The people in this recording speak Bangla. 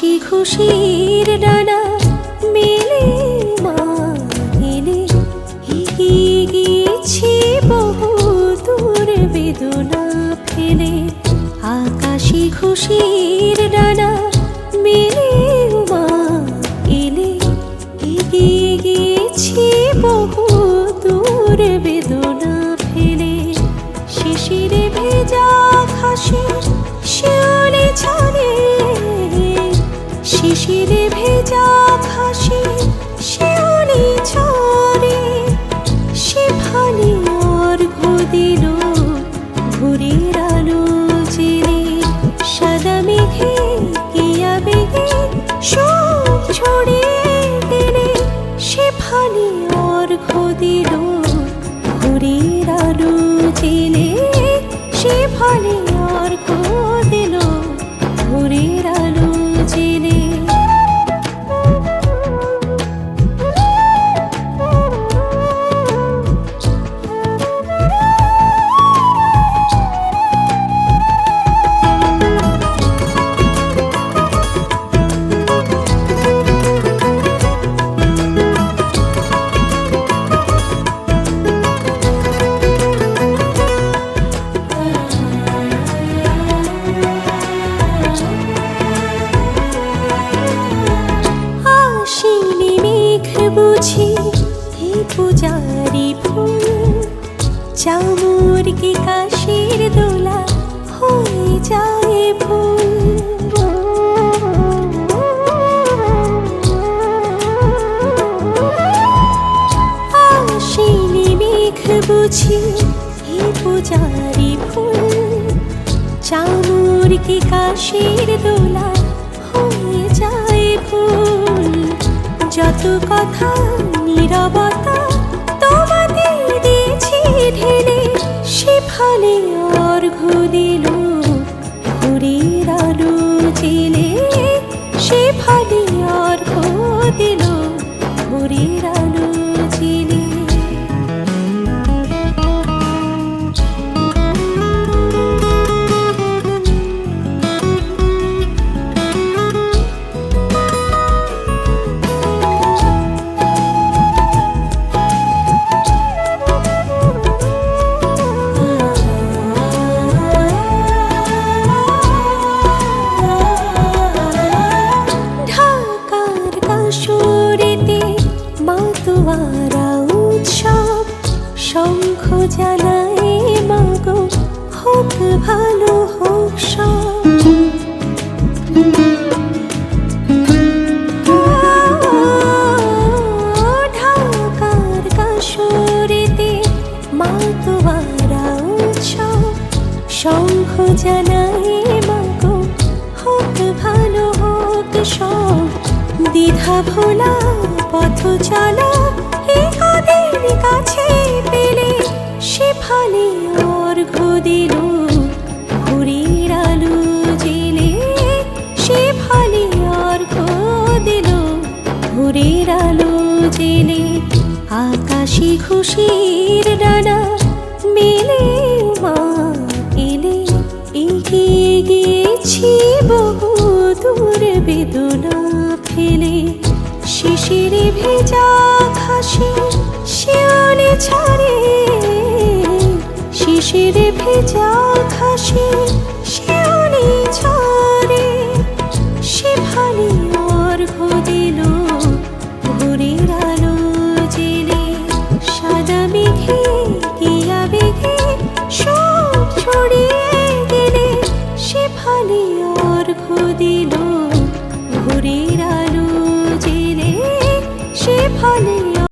আকাশি খুশির ডানা মেলে মা এলে এগিয়ে গিয়েছি বহু দূর বেদনা ফেলে। আকাশি খুশির ডানা মেলে মা এলে গিয়েছি বহু দূর বেদনা ফেলে। শিশিরে ভেজা খাসি শিশিরে ভেজা বুঝি হে পূজারি ফুল, চামর কি কাশির দোলা হয়ে যায় ফুল? আসিনি মেঘ বুঝি হে পূজারি ফুল, চামর কি কাশির দোলা যত কথা নিরবতা তোমাকে দিয়েছি ঢেলে। সে ফলে অর্ঘ দিল ঘুরির আলো জেলে। মাতোয়ারা উৎসব, শঙ্খ জ্বালায় মাগো, হোক ভালো হোক সব। ঢাকার কাশরেতে মাতোয়ারা উৎসব, শঙ্খ জানাই দ্বিধা ভোলা পথ চলা এ কাদের কাছে পেলে সে ফালে অর্ঘ দিল ভোরের আলো জেলে সে ফালে অর্ঘ দিল ভোরের আলো জেলে আকাশি খুশির ডানা মেলে মা এলে এগিয়ে গিয়েছি বহু দূর বেদনা। ফেলে শিশিরে ভেজা খাসি শিয়ালে ছাড়ে। শিশিরে ভেজা খাসি